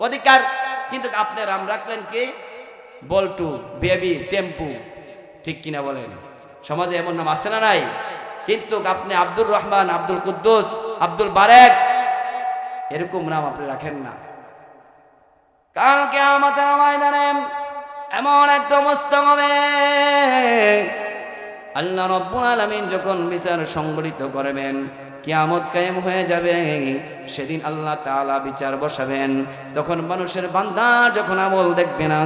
অধিকার, কিন্তু আপনি রাম রাখলেন কি? বল্টু, বেবি, টেম্পু। ঠিক কিনা বলেন? সমাজে এমন নাম আছে না নাই? কিন্তু আপনি আব্দুর রহমান, আব্দুল কুদ্দুস, আব্দুল বারেক, এরকম নাম আপনি রাখেন না। কালকে আমাদের ময়দানে এমন একটা অবস্থা হবে। আল্লাহ রব্বুল আলামিন যখন বিচার সংগঠিত করবেন কিয়ামত কায়েম হয়ে যাবে। সেদিন আল্লাহ তাআলা বিচার বসাবেন। তখন মানুষের বান্দা যখন আমল দেখবে না,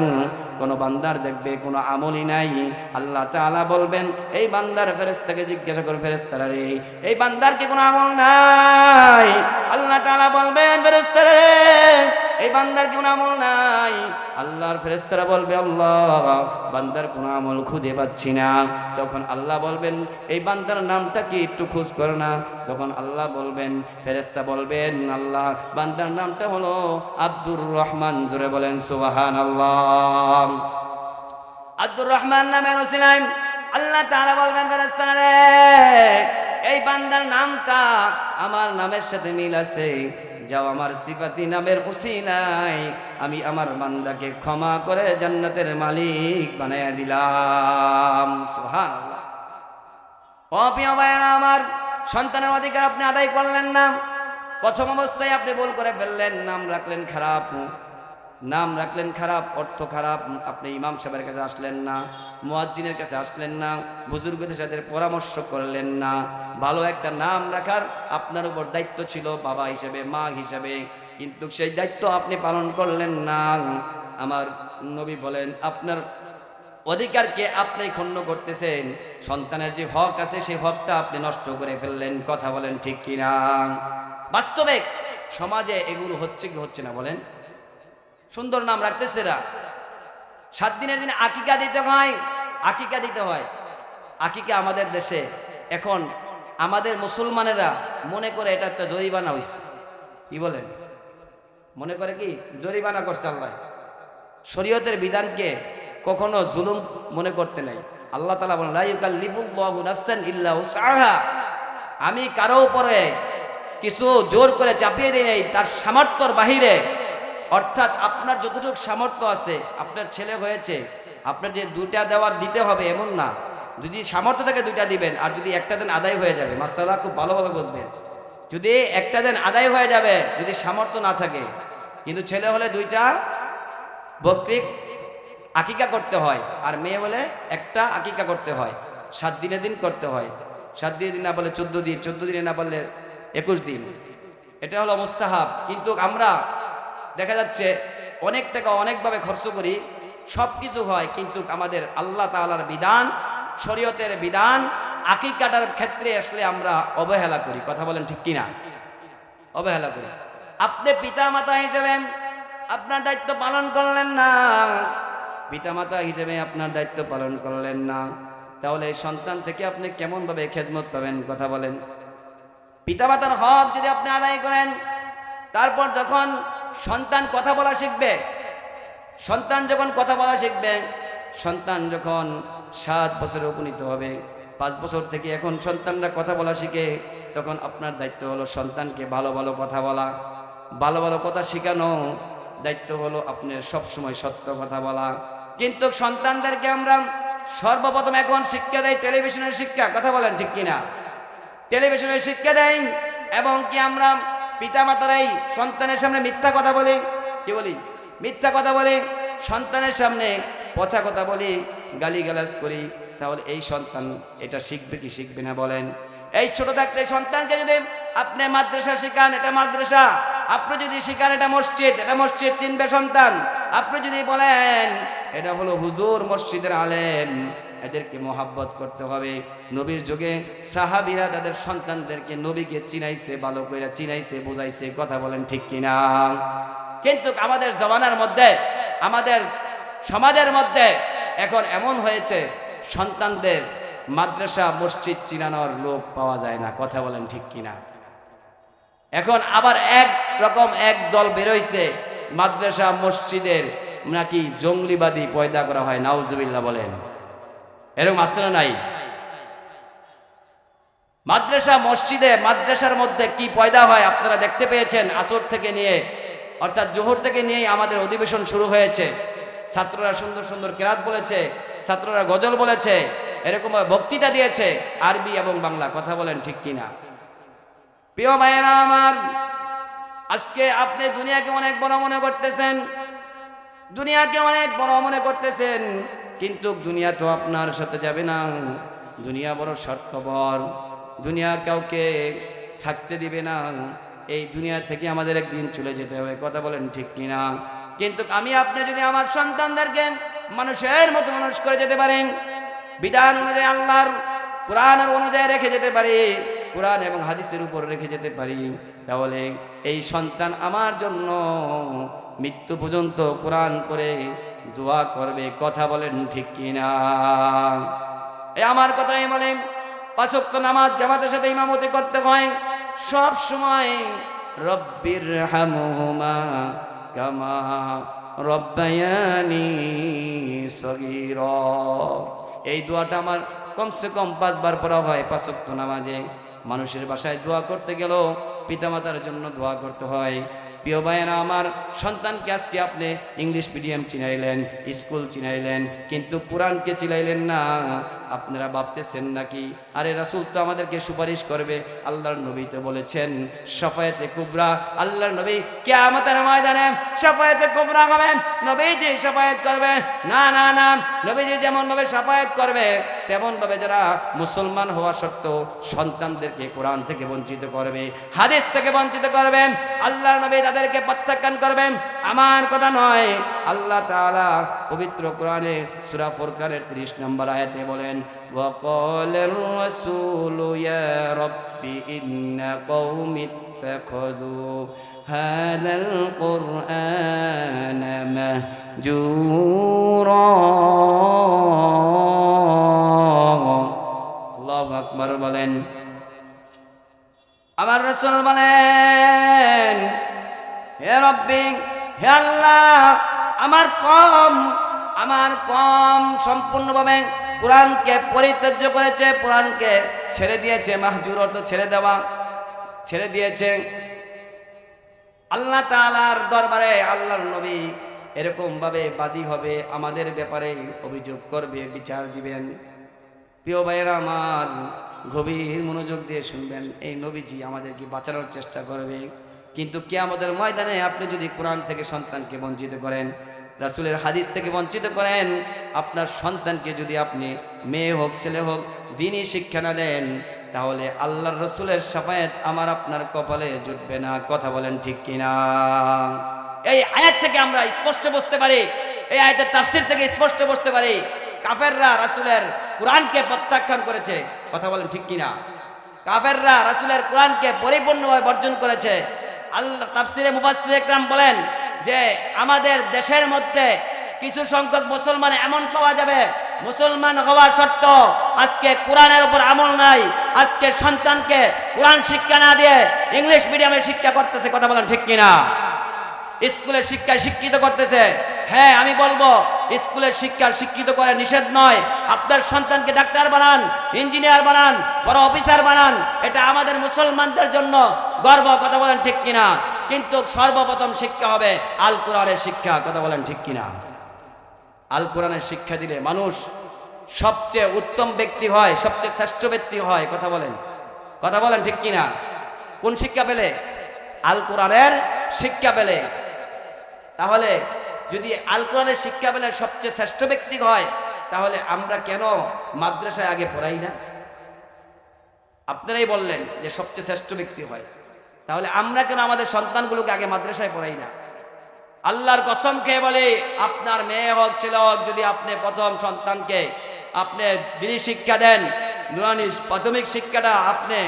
কোনো বান্দার দেখবে কোনো আমলই নাই। আল্লাহ তাআলা বলবেন, এই বান্দার ফেরেস্তাকে জিজ্ঞাসা করে ফেরেশতারা রে, এই বান্দার কি কোনো আমল নাই? আল্লাহ তাআলা বলবেন, ফেরেশতারা রে এই বান্দার কোন আমল নাই। আল্লাহর ফেরেস্তারা বলবে, আল্লাহ, বান্দার কোন আমল খুঁজে পাচ্ছি না। তখন আল্লাহ বলবেন, এই বান্দার নামটা কি একটু খোঁজ করো না? তখন আল্লাহ বলবেন, ফেরেশতা বলবেন, আল্লাহ, বান্দার নামটা হলো আব্দুর রহমান। জোরে বলেন সুবাহান আল্লাহ আব্দুর রহমান নামের ওসিলাম আল্লাহ তাআলা বলবেন, ফেরেশতারা রে, এই বান্দার নামটা আমার নামের সাথে মিল আছে। যাও, আমার সিফাতি নামের উসিলাই আমি আমার বান্দাকে ক্ষমা করে জান্নাতের মালিক বানাইয়া দিলাম। আমার সন্তানের অধিকার আপনি আদায় করলেন না। প্রথম অবস্থায় আপনি বল করে ফেললেন, নাম রাখলেন খারাপ নাম রাখলেন খারাপ, অর্থ খারাপ, আপনি ইমাম সাহেবের কাছে আসলেন না, মুয়াজ্জিনের কাছে আসলেন না, বুজুর্গদের সাথে পরামর্শ করলেন না, ভালো একটা নাম রাখার আপনার উপর দায়িত্ব ছিল বাবা হিসেবে, মা হিসেবে, কিন্তু সেই দায়িত্ব আপনি পালন করলেন না। আমার নবী বলেন, আপনার অধিকারকে আপনি ক্ষুণ্ণ করতেছেন? সন্তানের যে হক আছে সেই হকটা আপনি নষ্ট করে ফেললেন, কথা বলেন ঠিক কিনা? বাস্তবে সমাজে এগুলো হচ্ছে কি হচ্ছে না বলেন? সুন্দর নাম রাখতেছে না সাত দিনের দিনে আকিকা দিতে হয়, আকিকা দিতে হয়। আকিকা আমাদের দেশে। এখন আমাদের মুসলমানেরা মনে করে এটা একটা জরিমানা হয়েছে কি বলেন? মনে করে কি? জরিমানা করছে আল্লাহ। শরীয়তের বিধানকে কখনো জুলুম মনে করতে নাই। আল্লাহ তালা বলেন, "লা ইউকাল্লিফুল্লাহু নাফসান ইল্লা উসআহা। আমি কারও উপরে কিছু জোর করে চাপিয়ে দিই নাই, তার সামর্থ্যর বাহিরে অর্থাৎ আপনার যতটুকু সামর্থ্য আছে, আপনার ছেলে হয়েছে, আপনার যে দুইটা দেওয়ার দিতে হবে এমন না। যদি সামর্থ্য থাকে দুইটা দিবেন, আর যদি একটা দিন আদায় হয়ে যাবে। মাসাল্লাহ খুব ভালোভাবে বুঝবেন। যদি একটা দিন আদায় হয়ে যাবে, যদি সামর্থ্য না থাকে, কিন্তু ছেলে হলে দুইটা বকরিক আকিকা করতে হয়, আর মেয়ে হলে একটা আকিকা করতে হয়। সাত দিনে দিন করতে হয়। সাত দিনে দিন না বলে চোদ্দ দিন, চোদ্দ দিনে না বললে একুশ দিন। এটা হলো মুস্তাহাব। কিন্তু আমরা দেখা যাচ্ছে অনেক টাকা অনেকভাবে খরচ করি সব কিছু হয়, কিন্তু আমাদের আল্লাহ তাআলার বিধান, শরীয়তের বিধান, আকিকাটার ক্ষেত্রে আসলে আমরা অবহেলা করি। কথা বলেন ঠিক কিনা? অবহেলা করি। আপনি পিতা মাতা হিসেবে আপনার দায়িত্ব পালন করলেন না। পিতা মাতা হিসেবে আপনার দায়িত্ব পালন করলেন না। তাহলে এই সন্তান থেকে আপনি কেমনভাবে খেদমত পাবেন? কথা বলেন। পিতা মাতার হক যদি আপনি আদায় করেন, তারপর যখন সন্তান কথা বলা শিখবে? সন্তান যখন কথা বলা শিখবে, সন্তান যখন সাত বছরে উপনীত হবে, পাঁচ বছর থেকে এখন সন্তানরা কথা বলা শিখে, তখন আপনার দায়িত্ব হলো সন্তানকে ভালো ভালো কথা বলা। ভালো ভালো কথা শেখানো, দায়িত্ব হলো আপনার সবসময় সত্য কথা বলা। কিন্তু সন্তানদেরকে আমরা সর্বপ্রথম এখন শিক্ষা দেয় টেলিভিশনের শিক্ষা, কথা বলেন ঠিক কিনা? টেলিভিশনের শিক্ষা দেয় এবং কি আমরা পিতামাতারাই সন্তানের সামনে মিথ্যা কথা বলে, কি বলি? মিথ্যা কথা বলে, সন্তানের সামনে পচা কথা বলি, গালিগালাজ করি, তাহলে এই সন্তান এটা শিখবে কি শিখবে না বলেন? এই ছোট থাকতে সন্তানকে যদি আপনি মাদ্রাসা শিখান, এটা মাদ্রাসা। আপনি যদি শিখান, এটা মসজিদ এটা মসজিদ চিনবে সন্তান। আপনি যদি বলেন, এটা হলো হুজুর মসজিদের আলেম। এদেরকে মোহাব্বত করতে হবে। নবীর যুগে সাহাবিরা তাদের সন্তানদেরকে নবীকে চিনাইছে, ভালো করে চিনাইছে, বুঝাইছে, কথা বলেন ঠিক কিনা? কিন্তু আমাদের জমানার মধ্যে, আমাদের সমাজের মধ্যে এখন এমন হয়েছে, সন্তানদের মাদ্রাসা, মসজিদ চিনানোর লোক পাওয়া যায় না, কথা বলেন ঠিক কিনা? এখন আবার এক রকম এক দল বেরোইছে, মাদ্রাসা, মসজিদের, নাকি জঙ্গলিবাদী পয়দা করা হয়, নাউজুবিল্লাহ বলেন। এরকম না নাই? মাদ্রাসা, মসজিদে, মাদ্রাসার মধ্যে কি পয়দা হয় আপনারা দেখতে পেয়েছেন? আসর থেকে নিয়ে, অর্থাৎ জোহর থেকে নিয়েই আমাদের অধিবেশন শুরু হয়েছে। ছাত্ররা সুন্দর সুন্দর কেরাত বলেছে, ছাত্ররা গজল বলেছে, এরকম বক্তৃতা দিয়েছে, আরবি এবং বাংলা, কথা বলেন ঠিক কিনা? প্রিয় ভাইয়েরা আমার, আজকে আপনি দুনিয়াকে অনেক বড় মনে করতেছেন, দুনিয়াকে অনেক বড় মনে করতেছেন, কিন্তু দুনিয়া তো আপনার সাথে যাবে না। দুনিয়া বড় স্বার্থপর, দুনিয়া কাউকে থাকতে দিবে না। এই দুনিয়া থেকে আমাদের একদিন চলে যেতে হবে, কথা বলেন ঠিক কিনা? কিন্তু আমি, আপনি যদি আমার সন্তানদেরকে মানুষের মতো মানুষ করে যেতে পারেন, বিধান অনুযায়ী আল্লাহর, কোরআনের অনুযায়ী রেখে যেতে পারি কোরআন এবং হাদিসের উপর রেখে যেতে পারি। তাহলে এই সন্তান আমার জন্য মৃত্যু পর্যন্ত কোরআন করে দোয়া করবে, কথা বলেন ঠিক কিনা? এই আমার কথাই বলেন পাঁচক্ত নামাজ জামাতের সাথে ইমামতি করতে হয়, সব সময় রব্বির হামুমা কামা রব্বায়ানি সগীর। এই দোয়াটা আমার কমসে কম পাঁচবার পড়া হয় পাঁচক্ত নামাজে। মানুষের বাসায় দোয়া করতে গেলেও পিতামাতার জন্য দোয়া করতে হয়। প্রিয় ভাইয়েরা আমার, সন্তানকে আজকে আপনি ইংলিশ মিডিয়াম চিনাইলেন, স্কুল চিনাইলেন, কিন্তু কোরআনকে চিনাইলেন না। আপনারা ভাবতেছেন নাকি? আরে রাসুল তো আমাদেরকে সুপারিশ করবে, আল্লাহর নবী তো বলেছেন সাফায়েতে কুবরা, আল্লাহর নবী কে আমাদের ময়দানে সাফায়েতে কুবরা হবে নবীজি সাফায়েত করবে। না না না, নবীজি যেমন ভাবে সাফায়েত করবে তেমনভাবে যারা মুসলমান হওয়া সত্ত্বেও সন্তানদেরকে কোরআন থেকে বঞ্চিত করবে, হাদিস থেকে বঞ্চিত করবেন আল্লাহ নবী তাদেরকে প্রত্যাখ্যান করবেন আমার কথা নয়, আল্লাহ তাআলা পবিত্র কোরআনে সূরা ফুরকানের 30 নম্বর আয়াতে বলেন ওয়াকালার রাসূলু ইয়া রাব্বি ইন্না কওমি ইত্তাখাযু। هذا القرآن مهجورا الله أكبر বলেন আমার রসুল বলেন হে রব্বি হে আল্লাহ আমার কম আমার কম সম্পূর্ণভাবে কোরআনকে পরিত্যাজ্য করেছে কোরআনকে ছেড়ে দিয়েছে মাহজুর অর্থ ছেড়ে দেওয়া ছেড়ে দিয়েছে আল্লাহ তালার দরবারে আল্লাহর নবী এরকম ভাবে বাদী হবে, আমাদের ব্যাপারে অভিযোগ করবে, বিচার দিবেন। প্রিয় ভাইয়েরা আমার গভীর মনোযোগ দিয়ে শুনবেন, এই নবীজি আমাদেরকে বাঁচানোর চেষ্টা করবে। কিন্তু কে আমাদের ময়দানে আপনি যদি কোরআন থেকে সন্তানকে বঞ্চিত করেন রাসুলের হাদিস থেকে বঞ্চিত করেন। আপনার সন্তানকে যদি আপনি মেয়ে হোক, ছেলে হোক, দিনই শিক্ষা না দেন, তাহলে আল্লাহর রসুলের সাফায়াত আমার আপনার কপালে জুটবে না। কথা বলেন ঠিক কিনা? এই আয়াত থেকে আমরা স্পষ্ট বুঝতে পারি। এই আয়াতের তাফসির থেকে স্পষ্ট বুঝতে পারি। কাফেররা রাসুলের কোরআনকে প্রত্যাখ্যান করেছে। কথা বলেন ঠিক কিনা? কাফেররা রাসুলের কোরআনকে পরিপূর্ণভাবে বর্জন করেছে। আল্লাহ তাফসিরে মুবাসসির একরাম বলেন যে আমাদের দেশের মধ্যে কিছু সংখ্যক মুসলমান এমন পাওয়া যাবে, মুসলমান হওয়া সত্য আজকে কোরআনের উপর আমল নাই, আজকে সন্তানকে কোরআন শিক্ষা না দিয়ে ইংলিশ মিডিয়ামে শিক্ষা করতেছে, কথা বলেন ঠিক কিনা? স্কুলের শিক্ষায় শিক্ষিত করতেছে। হ্যাঁ আমি বলব, স্কুলের শিক্ষা শিক্ষিত করে নিষেধ নয়। আপনার সন্তানকে ডাক্তার বানান, ইঞ্জিনিয়ার বানান, বড় অফিসার বানান, এটা আমাদের মুসলমানদের জন্য গর্ব, কথা বলেন ঠিক কিনা? কিন্তু সর্বপ্রথম শিক্ষা হবে আল কোরআনের শিক্ষা, কথা বলেন ঠিক কিনা? আল কোরআনের শিক্ষা দিলে মানুষ সবচেয়ে উত্তম ব্যক্তি হয়, সবচেয়ে শ্রেষ্ঠ ব্যক্তি হয়, কথা বলেন। কথা বলেন ঠিক কিনা? কোন শিক্ষা পেলে? আল কোরআনের শিক্ষা পেলে। তাহলে যদি আল কোরআনের শিক্ষা পেলে সবচেয়ে শ্রেষ্ঠ ব্যক্তি হয়, তাহলে আমরা কেন মাদ্রাসায় আগে পড়াই না? আপনারাই বললেন যে সবচেয়ে শ্রেষ্ঠ ব্যক্তি হয়। তাহলে আমরা কেন আমাদের সন্তানগুলোকে আগে মাদ্রাসায় পড়াই না? আল্লাহর কসম খেয়ে বলে, আপনার মেয়ে হোক, ছেলে হোক, যদি আপনি প্রথম সন্তানকে আপনি দিনী শিক্ষা দেন, নুরানি প্রাথমিক শিক্ষাটা আপনি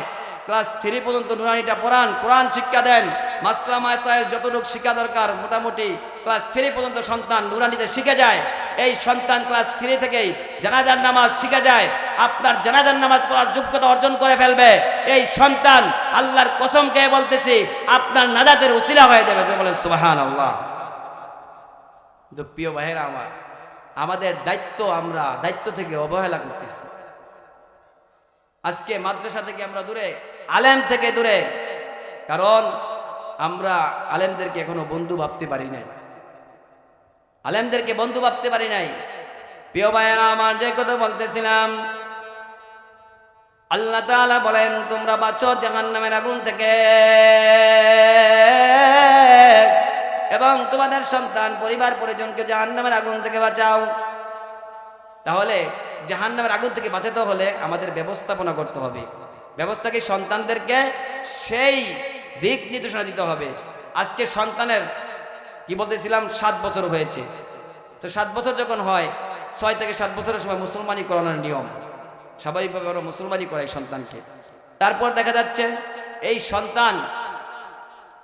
ক্লাস থ্রি পর্যন্ত নুরানিটা পড়ান, কোরআন শিক্ষা দেন মাসলা মাসাইল যতটুকু শিক্ষা দরকার, মোটামুটি ক্লাস থ্রি পর্যন্ত সন্তান নুরানিতে শিখে যায়। এই সন্তান ক্লাস থ্রি থেকেই জানাজার নামাজ শিখে যায়। আপনার জানাজার নামাজ পড়ার যোগ্যতা অর্জন করে ফেলবে। এই সন্তান আল্লাহর কসম বলতেছি, আপনার নাজাতের উসিলা হয়ে যাবে। বলেন সুবাহান আল্লাহ প্রিয় ভাইয়েরা আমার, আমাদের দায়িত্ব আমরা, দায়িত্ব থেকে অবহেলা করতেছি। আজকে মাদ্রাসা থেকে আমরা দূরে, আলেম থেকে দূরে। কারণ আমরা আলেমদেরকে এখনও বন্ধু ভাবতে পারি নাই। আলেমদেরকে বন্ধু ভাবতে পারি নাই। প্রিয় ভাইয়েরা, আমার যে কথা বলতেছিলাম, আল্লাহ তাআলা বলেন, তোমরা বাঁচো জাহান্নামের আগুন থেকে। এবং তোমাদের সন্তান, পরিবার, পরিজনকে জাহান্নামের আগুন থেকে বাঁচাও। তাহলে জাহান্নামের আগুন থেকে বাঁচাতে হলে আমাদের ব্যবস্থাপনা করতে হবে। ব্যবস্থাকে সন্তানদেরকে? সেই দিক নির্দেশনা দিতে হবে। আজকে সন্তানের কি বলতেছিলাম সাত বছর হয়েছে তো সাত বছর যখন হয় ছয় থেকে সাত বছরের সময় মুসলমানি করানোর নিয়ম স্বাভাবিকভাবে ওরা মুসলমানি করে সন্তানকে তারপর দেখা যাচ্ছে এই সন্তান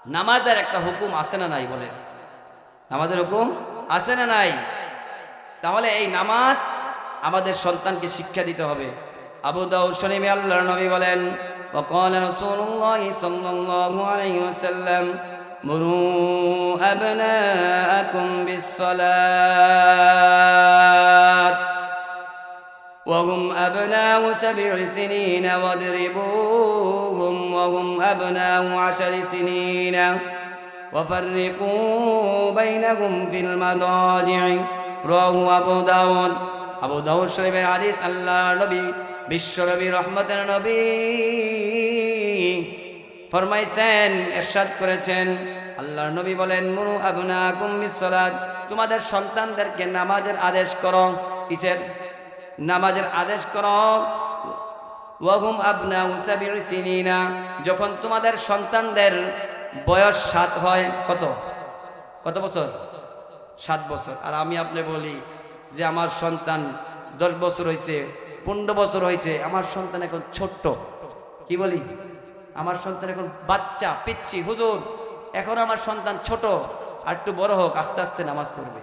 নামাজের একটা হুকুম আছে না নাই বলেন নামাজের হুকুম আছে না নাই তাহলে এই নামাজ আমাদের সন্তানকে শিক্ষা দিতে হবে আবু দাউদ শরীফে আল্লাহর নবী বলেন وقال رسول الله صلى الله عليه وسلم مروا أبناءكم بالصلاة وهم أبناء سبع سنين واضربوهم وهم أبناء عشر سنين وفرقوا بينهم في المضاجع. رواه أبو داود. أبو داود شريف الحديث. الله نبي بالشرب رحمة النبي. ফরমাইছেন, এরশাদ করেছেন। আল্লাহর নবী বলেন মুরু আগুনা কুম্বিসলাদ তোমাদের সন্তানদেরকে নামাজের আদেশ করো। কিসের? নামাজের আদেশ করো। ওয়াহুম আবনা উসাবির সিনিনা। যখন তোমাদের সন্তানদের বয়স সাত হয়, কত? কত বছর? সাত বছর। আর আমি আপনি বলি যে, আমার সন্তান দশ বছর হয়েছে পনেরো বছর হয়েছে আমার সন্তান এখন ছোট্ট। কি বলি? আমার সন্তান এখন বাচ্চা, পিচ্ছি, হুজুর। এখন আমার সন্তান ছোট, আর একটু বড় হোক, আস্তে আস্তে নামাজ পড়বে।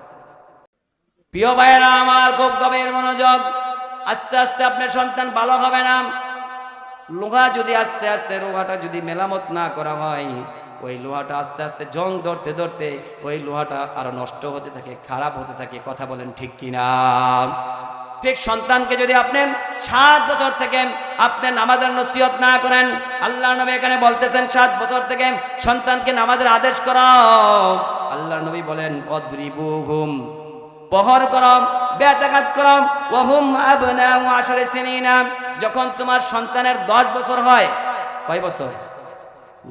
প্রিয় ভাইয়েরা, আমার খুব গভীর মনোযোগ। আস্তে আস্তে আপনার সন্তান ভালো হবে না। লোহা যদি আস্তে আস্তে, লোহাটা যদি মেলামত না করা হয়, ওই লোহাটা আস্তে আস্তে জং ধরতে ধরতে, ওই লোহাটা আরও নষ্ট হতে থাকে, খারাপ হতে থাকে, কথা বলেন ঠিক কিনা? ঠিক সন্তানকে যদি আপনি সাত বছর থেকে আপনি নামাজের নসিহত না করেন, আল্লাহ নবী এখানে বলতেছেন, সাত বছর থেকে সন্তানকে নামাজের আদেশ করাও। আল্লাহ নবী বলেন অদ্রিবুহুম পহর করম বেতাঘাত করম ওহুম আবনা যখন তোমার সন্তানের দশ বছর হয়, কয় বছর?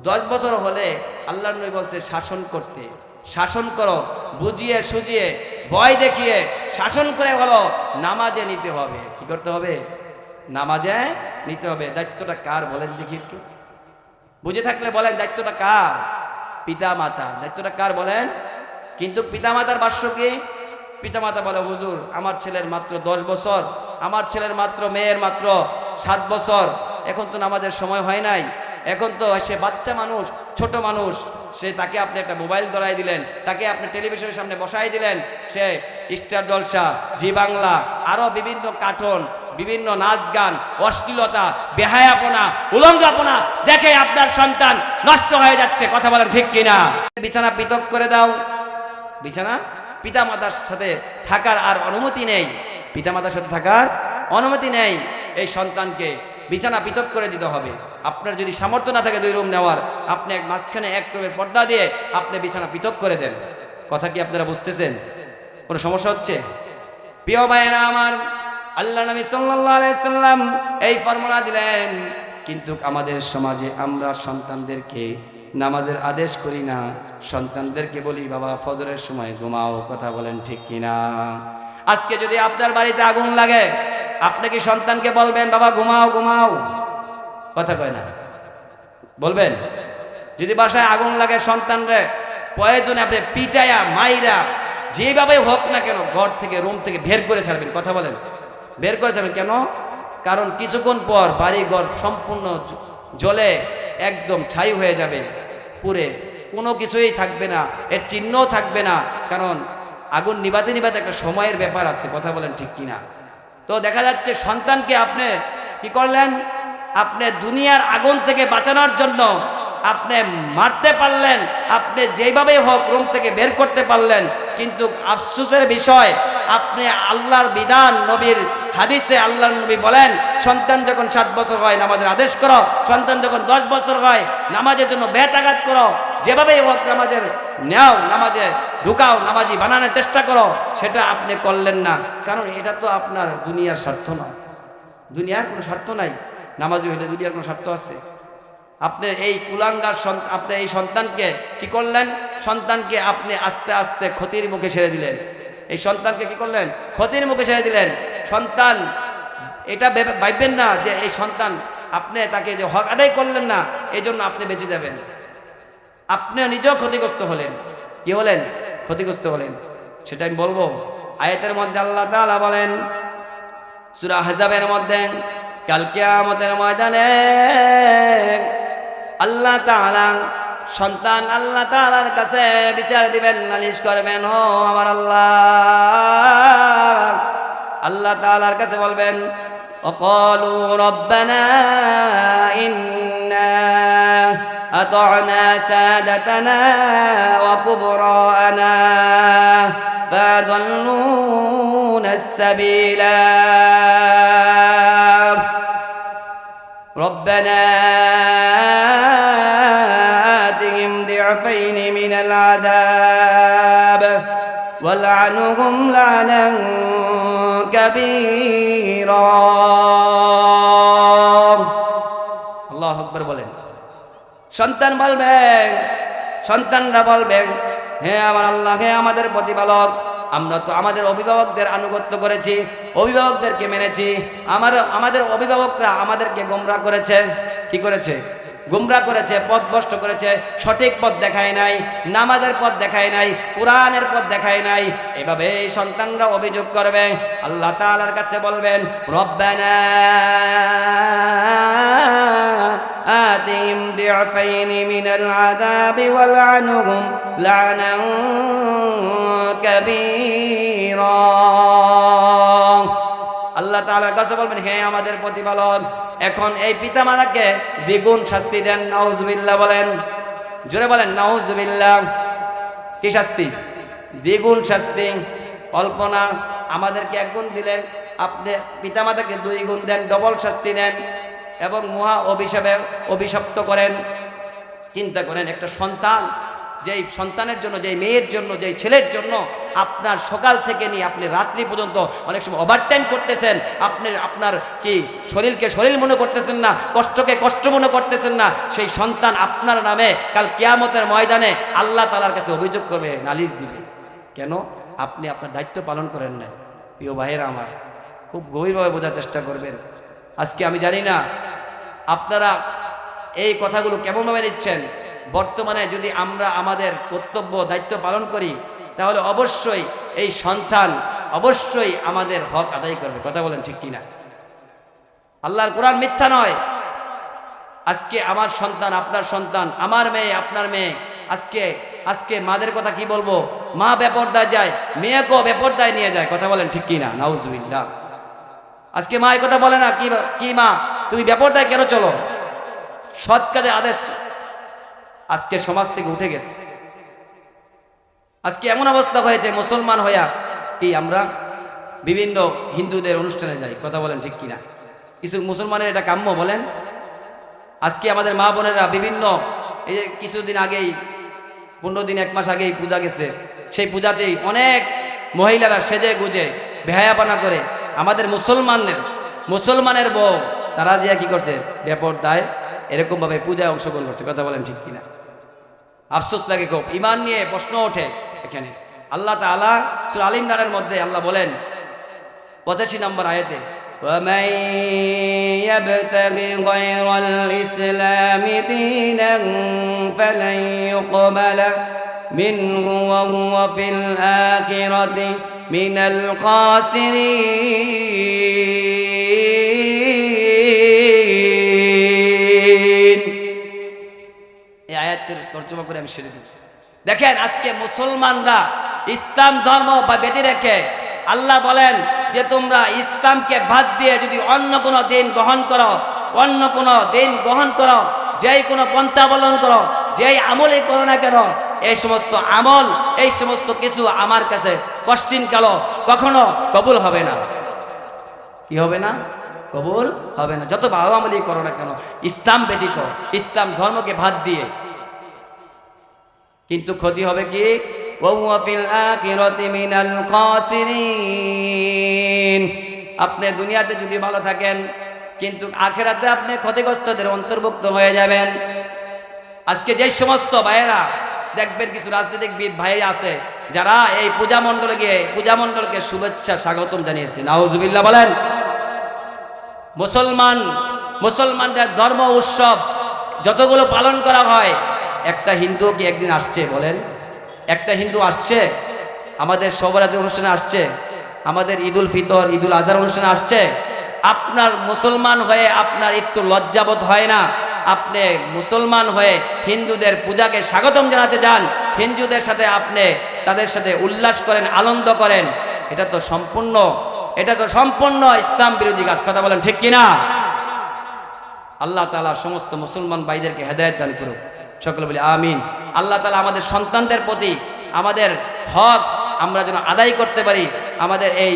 দশ বছর হলে আল্লাহ নবী বলছে, শাসন করতে। শাসন করো, বুঝিয়ে সুজিয়ে ভয় দেখিয়ে শাসন করে বলো, নামাজে নিতে হবে। কি করতে হবে? নামাজে নিতে হবে। দায়িত্বটা কার বলেন দেখি একটু। বুঝে থাকলে বলেন, দায়িত্বটা কার? পিতা মাতা দায়িত্বটা কার বলেন? কিন্তু পিতামাতার বাস্য কি? পিতামাতা বলে, হুজুর, আমার ছেলের মাত্র দশ বছর, আমার ছেলের মাত্র, মেয়ের মাত্র সাত বছর। এখন তো নামাজের সময় হয় নাই। এখন তো সে বাচ্চা মানুষ, ছোট মানুষ সে তাকে আপনি একটা মোবাইল ধরাই দিলেন, তাকে আপনি টেলিভিশনের সামনে বসাই দিলেন, সে স্টার জলসা, জি বাংলা আরও বিভিন্ন কার্টুন, বিভিন্ন নাচ গান, অশ্লীলতা, বেহায়াপনা, উলঙ্গাপনা দেখে আপনার সন্তান নষ্ট হয়ে যাচ্ছে, কথা বলেন ঠিক কিনা? বিছানা পৃথক করে দাও। বিছানা? পিতামাতার সাথে থাকার আর অনুমতি নেই। পিতামাতার সাথে থাকার অনুমতি নেই। এই সন্তানকে বিছানা পৃথক করে দিতে হবে। আপনার যদি সামর্থ্য না থাকে দুই রুম নেওয়ার, আপনি এক মাঝখানে এক রুমের পর্দা দিয়ে আপনি বিছানা পৃথক করে দেন। কথা কি আপনারা বুঝতেছেন? কোনো সমস্যা হচ্ছে? প্রিয় ভাইয়েরা আমার, আল্লাহ নবী সাল্লাম এই ফর্মুলা দিলেন, কিন্তু আমাদের সমাজে আমরা সন্তানদেরকে নামাজের আদেশ করি না। সন্তানদেরকে বলি, বাবা, ফজরের সময় ঘুমাও, কথা বলেন ঠিক কিনা আজকে যদি আপনার বাড়িতে আগুন লাগে আপনি কি সন্তানকে বলবেন, বাবা, ঘুমাও ঘুমাও কথা কয় না। বলবেন? যদি বাসায় আগুন লাগে সন্তানরে, প্রয়োজনে আপনি পিটাইয়া মাইরা, যেভাবে হোক না কেন ঘর থেকে, রুম থেকে বের করে ছাড়বেন। কথা বলেন। বের করে ছাড়বেন কেন? কারণ কিছুক্ষণ পর বাড়ি ঘর সম্পূর্ণ জলে একদম ছাই হয়ে যাবে পুরে কোনো কিছুই থাকবে না, এর চিহ্নও থাকবে না। কারণ আগুন নিবাতে নিবাতে একটা সময়ের ব্যাপার আছে। কথা বলেন ঠিক কিনা? তো দেখা যাচ্ছে সন্তানকে আপনি কি করলেন? আপনি দুনিয়ার আগুন থেকে বাঁচানোর জন্য আপনি মারতে পারলেন, আপনি যেভাবে হোক রুম থেকে বের করতে পারলেন, কিন্তু আফসুসের বিষয়, আপনি আল্লাহর বিধান নবীর হাদিসে আল্লাহর নবী বলেন, সন্তান যখন সাত বছর হয় নামাজের আদেশ করো, সন্তান যখন দশ বছর হয় নামাজের জন্য বেতাঘাত করো যেভাবে হোক নামাজের নেও নামাজে ঢুকাও, নামাজি বানানোর চেষ্টা করো, সেটা আপনি করলেন না। কারণ এটা তো আপনার দুনিয়ার স্বার্থ না। দুনিয়ার কোনো স্বার্থ নাই। নামাজি হইলে দুনিয়ার কোনো স্বার্থ আছে। আপনি এই কুলাঙ্গার আপনি এই সন্তানকে কি করলেন? সন্তানকে আপনি আস্তে আস্তে ক্ষতির মুখে ছেড়ে দিলেন। এই সন্তানকে কি করলেন? ক্ষতির মুখে ছেড়ে দিলেন। সন্তান, এটা ভেবে- ভাববেন না যে এই সন্তান, আপনি তাকে যে হক আদায় করলেন না এই জন্য আপনি বেঁচে যাবেন। আপনিও নিজেও ক্ষতিগ্রস্ত হলেন। কি হলেন? ক্ষতিগ্রস্ত হলেন। সেটা আমি বলব। আয়াতের মধ্যে আল্লাহ তালা বলেন, সুরা হাজাবের মধ্যে কালকে আমাদের ময়দানে আল্লাহ তালা সন্তান আল্লাহ তালার কাছে বিচার দিবেন, নালিশ করবেন, ও আমার আল্লাহ। আল্লাহ তালার কাছে বলবেন, অকল রব্বানা ইন أطعنا سادتنا وكبراءنا فأضلونا السبيلا. ربنا آتهم ضعفين من العذاب والعنهم لعنا كبيرا. সন্তান বলবেন, সন্তানরা বলবেন, হে আমার আল্লাহ, হে আমাদের প্রতিপালক, আমরা তো আমাদের অভিভাবকদের আনুগত্য করেছি, অভিভাবকদেরকে মেনেছি, আমার, আমাদের অভিভাবকরা আমাদেরকে গোমরা করেছে, কি করেছে? গুমরা করেছে পথ ভ্রষ্ট করেছে, সঠিক পথ দেখায় নাই, নামাজের পথ দেখায় নাই, কোরআনের পথ দেখায় নাই এভাবে সন্তানরা অভিযোগ করবে, আল্লাহ তাআলার কাছে বলবেন, রব্বানা آتهم ضعفين من العذاب والعنهم لعنا كبيرا আল্লাহ তাআলার কাছে বলবেন হে আমাদের প্রতিপালক এখন এই পিতামাতাকে দ্বিগুণ শাস্তি দেন নাউজুবিল্লাহ বলেন জোরে বলেন নাউজুবিল্লাহ কি শাস্তি দ্বিগুণ শাস্তি কল্পনা আমাদেরকে এক গুণ দিলেন আপনি পিতামাতাকে দুই গুণ দেন ডবল শাস্তি দেন এবং মহা অভিশাপে অভিশপ্ত করেন। চিন্তা করেন, একটা সন্তান, যেই সন্তানের জন্য, যেই মেয়ের জন্য, যেই ছেলের জন্য আপনার সকাল থেকে নিয়ে আপনি রাত্রি পর্যন্ত অনেক সময় ওভারটাইম করতেছেন, আপনি, আপনার কি শরীরকে শরীর মনে করতেছেন না, কষ্টকে কষ্ট মনে করতেছেন না, সেই সন্তান আপনার নামে কাল কেয়ামতের ময়দানে আল্লাহ তালার কাছে অভিযোগ করবে, নালিশ দিবে। কেন? আপনি আপনার দায়িত্ব পালন করেন না প্রিয় ভাইয়েরা আমার, খুব গভীরভাবে বোঝার চেষ্টা করবেন। আজকে আমি জানি না আপনারা এই কথাগুলো কেমনভাবে নিচ্ছেন? বর্তমানে যদি আমরা আমাদের কর্তব্য, দায়িত্ব পালন করি, তাহলে অবশ্যই এই সন্তান অবশ্যই আমাদের হক আদায় করবে। কথা বলেন ঠিক কিনা? আল্লাহর কোরআন মিথ্যা নয়। আজকে আমার সন্তান, আপনার সন্তান, আমার মেয়ে, আপনার মেয়ে, আজকে আজকে মাদের কথা কি বলব? মা বেপরদায় যায়, মেয়েকেও বেপরদায় নিয়ে যায়। কথা বলেন ঠিক কিনা? নাউজুবিল্লাহ। আজকে মা কথা বলে না, কি কি মা, তুমি বেপরদায় কেন চলো? সৎ কাজে আদেশ। আজকে সমাজ থেকে উঠে গেছে। আজকে এমন অবস্থা হয়েছে, মুসলমান হইয়া কি আমরা বিভিন্ন হিন্দুদের অনুষ্ঠানে যাই, কথা বলেন ঠিক কিনা? কিছু মুসলমানের এটা কাম্য, বলেন। আজকে আমাদের মা বোনেরা বিভিন্ন, এই যে কিছুদিন আগেই, পনেরো দিন, এক মাস আগেই পূজা গেছে। সেই পূজাতেই অনেক মহিলারা সেজে গুজে বেহায়াপানা করে আমাদের মুসলমানের মুসলমানের বউ তারা যে কি করছে বেপরদায় এরকমভাবে পূজায় অংশগ্রহণ করছে কথা বলেন ঠিক কিনা আফসোস লাগে খুব ইমান নিয়ে প্রশ্ন ওঠে এখানে আল্লাহ তাআলা সূরা আল ইমরানের মধ্যে আল্লাহ বলেন পঁচাশি নম্বর আয়াতে ومن يبتغ غير الإسلام دينا فلن يقبل منه وهو في الآخرة من الخاسرين এই আয়াতের তর্জমা করে আমি সেরে দিব দেখেন আজকে মুসলমানরা ইসলাম ধর্ম বা বেঁধে রেখে আল্লাহ বলেন যে তোমরা ইসলামকে বাদ দিয়ে যদি অন্য কোনো দিন গ্রহণ করো অন্য কোনো দিন গ্রহণ করো যেই কোনো পন্থা অবলম্বন করো যেই আমলই করো না কেন এই সমস্ত আমল, এই সমস্ত কিছু আমার কাছে কশ্চিনকাল কখনো কবুল হবে না। কি হবে না? কবুল হবে না। যত ভালো আমলই করো না কেন, ইসলাম ব্যতীত, ইসলাম ধর্মকে ভাত দিয়ে। কিন্তু ক্ষতি হবে কি? আপনি দুনিয়াতে যদি ভালো থাকেন, কিন্তু আখেরাতে আপনি ক্ষতিগ্রস্তদের অন্তর্ভুক্ত হয়ে যাবেন। আজকে যে সমস্ত ভাইয়েরা দেখবেন কিছু রাজনৈতিক ভাই আছে, যারা এই পূজা মণ্ডলকে পূজা মণ্ডলকে শুভেচ্ছা, স্বাগতম জানিয়েছে। নাউজুবিল্লাহ বলেন, মুসলমান, মুসলমানদের ধর্ম উৎসব যতগুলো পালন করা হয়, একটা হিন্দু কি একদিন আসছে বলেন? একটা হিন্দু আসছে, আমাদের সবরাতের অনুষ্ঠানে আসছে, আমাদের ঈদুল ফিতর, ঈদুল আজহার অনুষ্ঠানে আসছে, আপনার মুসলমান হয়ে আপনার একটু লজ্জাবোধ হয় না? আপনি মুসলমান হয়ে হিন্দুদের পূজাকে স্বাগতম জানাতে যান, হিন্দুদের সাথে আপনি তাদের সাথে উল্লাস করেন, আনন্দ করেন, এটা তো সম্পূর্ণ, এটা তো সম্পূর্ণ ইসলাম বিরোধী কাজ। কথা বলেন ঠিক কিনা? আল্লাহ তালা সমস্ত মুসলমান ভাইদেরকে হেদায়ত দান করুক। সকলে বলি আমিন। আল্লাহ তালা আমাদের সন্তানদের প্রতি আমাদের হক আমরা যেন আদায় করতে পারি, আমাদের এই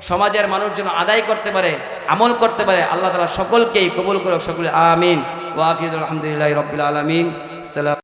সমাজের মানুষ যেন আদায় করতে পারে, আমল করতে পারে, আল্লাহ তালা সকলকেই কবুল করে সকলে আমিন। ওয়াকিদ আলহামদুলিল্লাহ রবিল আলমিন। সালাম